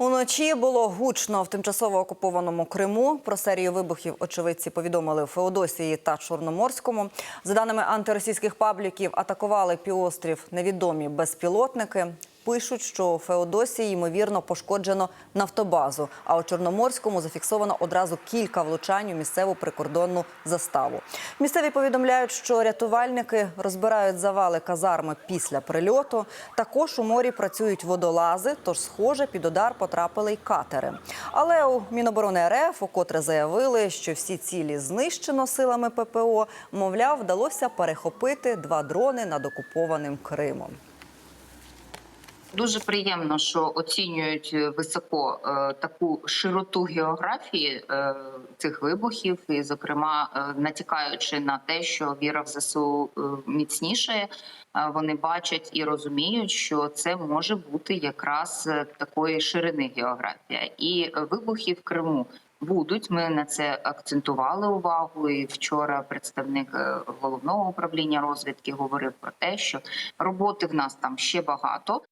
Уночі було гучно в тимчасово окупованому Криму. Про серію вибухів очевидці повідомили в Феодосії та Чорноморському. За даними антиросійських пабліків, атакували півострів невідомі безпілотники. Пишуть, що у Феодосії ймовірно пошкоджено нафтобазу. А у Чорноморському зафіксовано одразу кілька влучань у місцеву прикордонну заставу. Місцеві повідомляють, що рятувальники розбирають завали казарми після прильоту. Також у морі працюють водолази, тож, схоже, під удар потрапили й катери. Але у Міноборони РФ укотре заявили, що всі цілі знищено силами ППО. Мовляв, вдалося перехопити два дрони над окупованим Кримом. Дуже приємно, що оцінюють високо е, таку широту географії е, цих вибухів, і, зокрема, е, натякаючи на те, що віра в ЗСУ е, міцнішає, е, вони бачать і розуміють, що це може бути якраз е, такої ширини географія, і е, вибухи в Криму. Будуть ми на це акцентували увагу. І вчора представник е, головного управління розвідки говорив про те, що роботи в нас там ще багато.